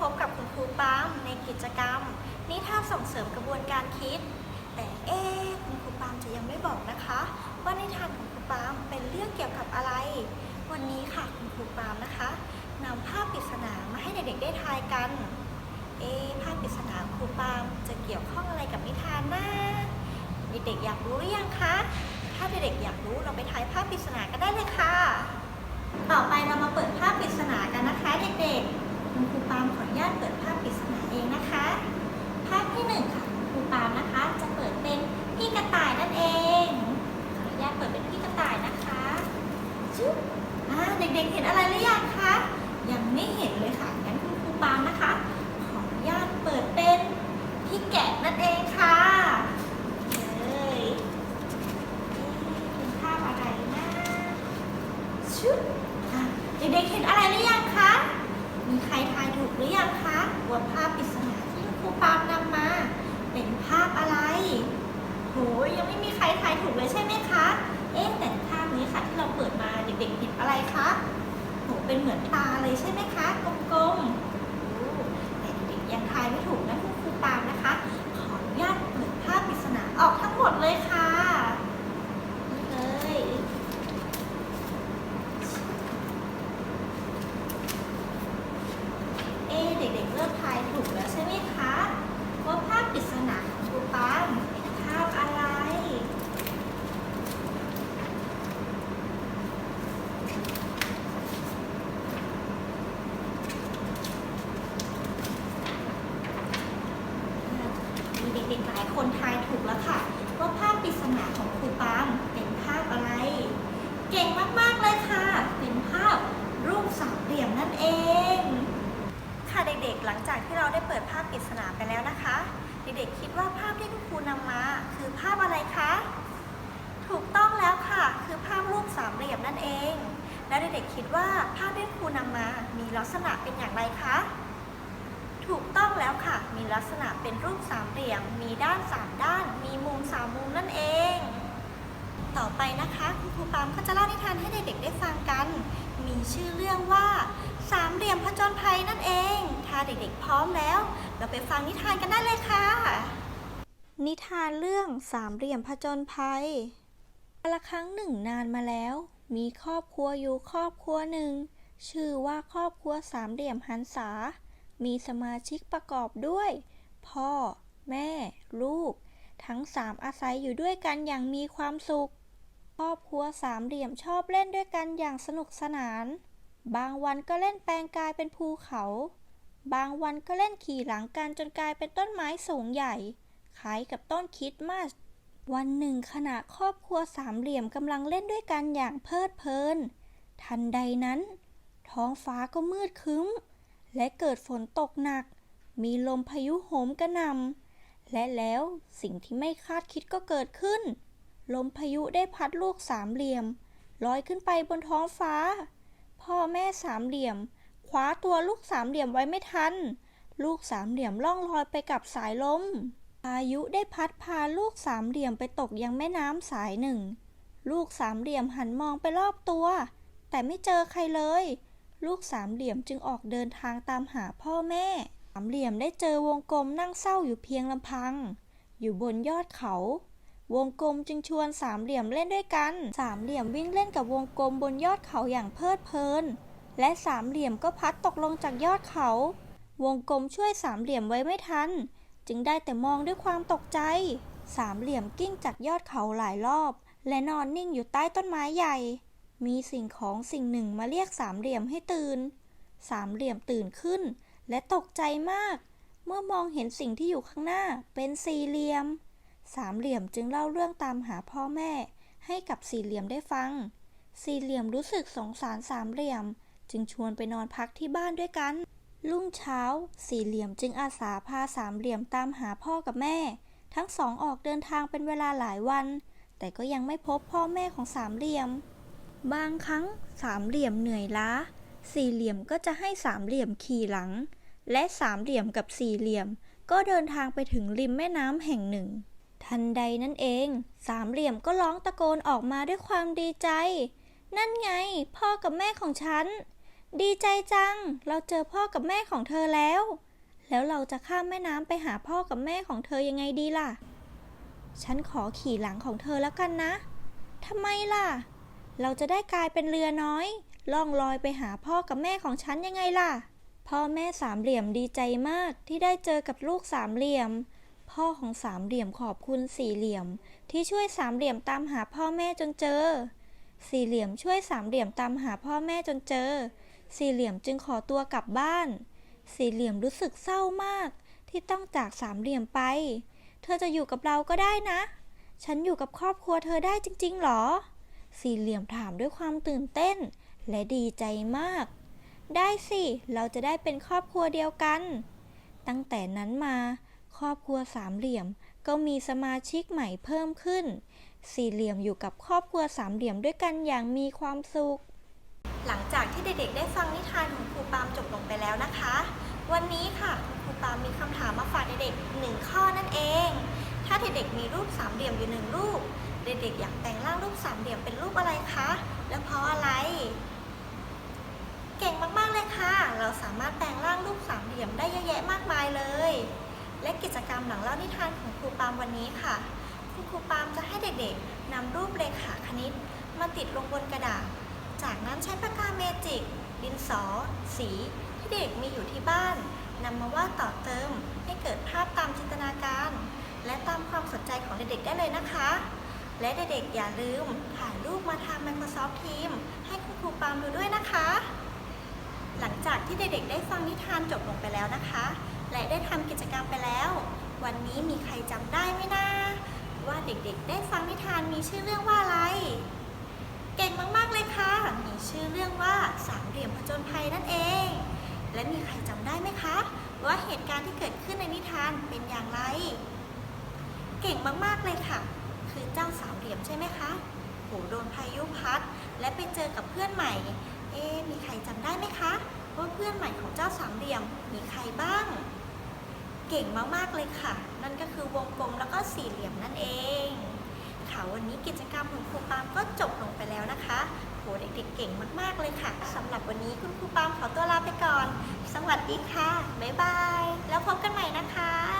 พบกับคุณครูปั๊มในกิจกรรม นิทานส่งเสริมกระบวนการคิด แต่เอ๊คุณครูปามจะยังไม่บอกนะคะ ว่านิทานของครูปามเป็นเรื่องเกี่ยวกับอะไร วันนี้ค่ะคุณครูปามนะคะนำภาพปริศนามาให้เด็กๆได้ทายกัน เอ๊ภาพปริศนาครูปามจะเกี่ยวข้องอะไรกับนิทานนะเด็กๆอยากรู้หรือยังคะถ้าเด็กๆอยากรู้เราไปทายภาพปริศนากันได้เลยค่ะ ต่อไปเรามาเปิด เด็กๆ เห็นอะไรหรือยังคะ ยังไม่เห็นเลยค่ะ งั้นคุณครูปามนะคะ ขออนุญาตเปิดเป็นพี่แกะนั่นเองค่ะเลยเอ๊ะเป็นภาพอะไรนะชุดเด็กๆ เห็นอะไรหรือยังคะ มีใครทายถูกหรือยังคะว่าภาพปริศนาที่ครูปามนำมา เป็นภาพอะไรโหยังไม่มีใครทายถูกเลยใช่ไหมคะ เอ๊ะแต่ภาพนี้ค่ะที่เราเปิดมาเด็กๆเห็นอะไรคะโหเป็น เลยใช่ไหมคะกลมๆโอ้แต่เด็กๆยังทายไม่ถูกนะคุณครูปามนะคะ ขออนุญาตเปิดภาพปริศนาออกทั้งหมดเลยค่ะนี่เลย เอะเด็กๆเริ่มทายถูกแล้วใช่ไหมคะว่าภาพปริศนาของครูปามเป็นภาพอะไร มีเด็กๆหลายคนทายถูกแล้วค่ะ ว่าภาพปริศนาของครูปามเป็นภาพอะไร เก่งมากๆเลยค่ะ เป็นภาพรูปสามเหลี่ยมนั่นเอง ค่ะเด็กๆ หลังจากที่เราได้เปิดภาพปริศนาไปแล้วนะคะ เด็กๆ คิด ว่าภาพที่คุณครูนำมา คือภาพอะไรคะ ถูกต้องแล้วค่ะ คือภาพรูปสามเหลี่ยมนั่นเอง แล้วเด็กๆคิดว่าภาพที่คุณครูนำมา มีลักษณะเป็นอย่างไรคะ ถูกต้องแล้วค่ะ มีลักษณะเป็นรูปสามเหลี่ยม มีด้านสามด้าน มีมุมสามมุมนั่นเอง ต่อไปนะคะคุณครูปามก็จะเล่านิทานให้เด็กๆได้ฟังกัน มีชื่อเรื่องว่าสามเหลี่ยมผจญภัยนั่นเอง ถ้าเด็กๆพร้อมแล้ว เราไปฟังนิทานกันได้เลยค่ะ นิทานเรื่องสามเหลี่ยมผจญภัยกาละครั้งหนึ่งนานมาแล้ว มีครอบครัวอยู่ครอบครัวหนึ่ง ชื่อว่าครอบครัวสามเหลี่ยมหันษา มีสมาชิกประกอบด้วย พ่อ แม่ ลูก ทั้งสามอาศัยอยู่ด้วยกันอย่างมีความสุข ครอบครัวสามเหลี่ยมชอบเล่นด้วยกันอย่างสนุกสนาน บางวันก็เล่นแปลงกายเป็นภูเขา บางวันก็เล่นขี่หลังกันจนกลายเป็นต้นไม้สูงใหญ่ คล้ายกับต้นคริดมาสวันหนึ่งขณะครอบครัวสามเหลี่ยมกำลังเล่นด้วยกันอย่างเพลิดเพลิน ทันใดนั้น ท้องฟ้าก็มืดครึ้ม และเกิดฝนตกหนัก มีลมพายุโหมกระหน่ำและแล้วสิ่งที่ไม่คาดคิดก็เกิดขึ้น ลมพายุได้พัดลูกสามเหลี่ยมลอยขึ้นไปบนท้องฟ้า พ่อแม่สามเหลี่ยมคว้าตัวลูกสามเหลี่ยมไว้ไม่ทัน ลูกสามเหลี่ยมล่องลอยไปกับสายลม พายุได้พัดพาลูกสามเหลี่ยมไปตกยังแม่น้ำสายหนึ่ง ลูกสามเหลี่ยมหันมองไปรอบตัว แต่ไม่เจอใครเลย ลูกสามเหลี่ยมจึงออกเดินทางตามหาพ่อแม่ สามเหลี่ยมได้เจอวงกลมนั่งเศร้าอยู่เพียงลำพัง อยู่บนยอดเขา วงกลมจึงชวนสามเหลี่ยมเล่นด้วยกัน สามเหลี่ยมวิ่งเล่นกับวงกลมบนยอดเขาอย่างเพลิดเพลิน และสามเหลี่ยมก็พัดตกลงจากยอดเขา วงกลมช่วยสามเหลี่ยมไว้ไม่ทัน จึงได้แต่มองด้วยความตกใจ สามเหลี่ยมกิ้งจากยอดเขาหลายรอบ และนอนนิ่งอยู่ใต้ต้นไม้ใหญ่ มีสิ่งของสิ่งหนึ่งมาเรียกสามเหลี่ยมให้ตื่น สามเหลี่ยมตื่นขึ้น และตกใจมาก เมื่อมองเห็นสิ่งที่อยู่ข้างหน้าเป็นสี่เหลี่ยม สามเหลี่ยมจึงเล่าเรื่องตามหาพ่อแม่ ให้กับสี่เหลี่ยมได้ฟัง สี่เหลี่ยมรู้สึกสงสารสามเหลี่ยม จึงชวนไปนอนพักที่บ้านด้วยกัน รุ่งเช้า สี่เหลี่ยมจึงอาสาพาสามเหลี่ยมตามหาพ่อกับแม่ ทั้งสองออกเดินทางเป็นเวลาหลายวัน แต่ก็ยังไม่พบพ่อแม่ของสามเหลี่ยม บางครั้งสามเหลี่ยมเหนื่อยล้า สี่เหลี่ยมก็จะให้สามเหลี่ยมขี่หลัง และสามเหลี่ยมกับสี่เหลี่ยม ก็เดินทางไปถึงริมแม่น้ำแห่งหนึ่ง ทันใดนั่นเอง สามเหลี่ยมก็ร้องตะโกนออกมาด้วยความดีใจ นั่นไง พ่อกับแม่ของฉัน ดีใจจัง เราเจอพ่อกับแม่ของเธอแล้ว แล้วเราจะข้ามแม่น้ำไปหาพ่อกับแม่ของเธอยังไงดีล่ะ ฉันขอขี่หลังของเธอแล้วกันนะทำไมล่ะ เราจะได้กลายเป็นเรือน้อย ล่องลอยไปหาพ่อกับแม่ของฉันยังไงล่ะ พ่อแม่สามเหลี่ยมดีใจมากที่ได้เจอกับลูกสามเหลี่ยม พ่อของสามเหลี่ยมขอบคุณสี่เหลี่ยม ที่ช่วยสามเหลี่ยมตามหาพ่อแม่จนเจอ สี่เหลี่ยมช่วยสามเหลี่ยมตามหาพ่อแม่จนเจอ สี่เหลี่ยมจึงขอตัวกลับบ้าน สี่เหลี่ยมรู้สึกเศร้ามาก ที่ต้องจากสามเหลี่ยมไป เธอจะอยู่กับเราก็ได้นะ ฉันอยู่กับครอบครัวเธอได้จริง ๆหรอ สี่เหลี่ยมถามด้วยความตื่นเต้น และดีใจมาก ได้สิ เราจะได้เป็นครอบครัวเดียวกัน ตั้งแต่นั้นมา ครอบครัวสามเหลี่ยมก็มีสมาชิกใหม่เพิ่มขึ้น สี่เหลี่ยมอยู่กับครอบครัวสามเหลี่ยมด้วยกันอย่างมีความสุข หลังจากที่เด็กๆ ได้ฟังนิทานของครูปามจบลงไปแล้วนะคะ วันนี้ค่ะครูปามมีคำถามมาฝากเด็กๆหนึ่งข้อนั่นเอง ถ้าเด็กๆมีรูปสามเหลี่ยมอยู่หนึ่งรูป เด็กๆอยากแต่งร่างรูปสามเหลี่ยมเป็นรูปอะไรคะ และเพราะอะไร เก่งมากๆเลยค่ะ เราสามารถแต่งร่างรูปสามเหลี่ยมได้เยอะแยะมากมายเลย และกิจกรรมหลังเล่านิทานของครูปามวันนี้ค่ะ ครูปามจะให้เด็กๆนำรูปเลขาคณิต มาติดลงบนกระดาษ จากนั้นใช้ปากกาเมจิก ดินสอ สี ที่เด็กมีอยู่ที่บ้านนำมาวาดต่อเติม ให้เกิดภาพตามจินตนาการ และตามความสนใจของเด็กๆได้เลยนะคะ และเด็กๆอย่าลืมถ่ายรูปมาทาง Microsoft Teams ให้คุณครูปามดูด้วยนะคะ หลังจากที่เด็กๆ ได้ฟังนิทานจบลงไปแล้วนะคะ และได้ทำกิจกรรมไปแล้ว วันนี้มีใครจำได้ไหมนะว่าเด็กๆ ได้ฟังนิทานมีชื่อเรื่องว่าอะไร เก่งมากๆ ชื่อเรื่องว่าสามเหลี่ยมผจญภัยนั่นเอง และมีใครจำได้ไหมคะ ว่าเหตุการณ์ที่เกิดขึ้นในนิทานเป็นอย่างไร เก่งมากๆเลยค่ะ คือเจ้าสามเหลี่ยมใช่ไหมคะโหโดนพายุพัด และไปเจอกับเพื่อนใหม่ เอ๊มีใครจำได้ไหมคะว่าเพื่อนใหม่ของเจ้าสามเหลี่ยมมีใครบ้าง เก่งมากๆเลยค่ะ นั่นก็คือวงกลมแล้วก็สี่เหลี่ยมนั่นเอง วันนี้กิจกรรมของครูปามก็จบลงไปแล้วนะคะโหเด็กๆเก่งมากๆเลยค่ะสำหรับวันนี้คุณครูปามขอตัวลาไปก่อน สวัสดีค่ะ บ๊ายบาย แล้วพบกันใหม่นะคะ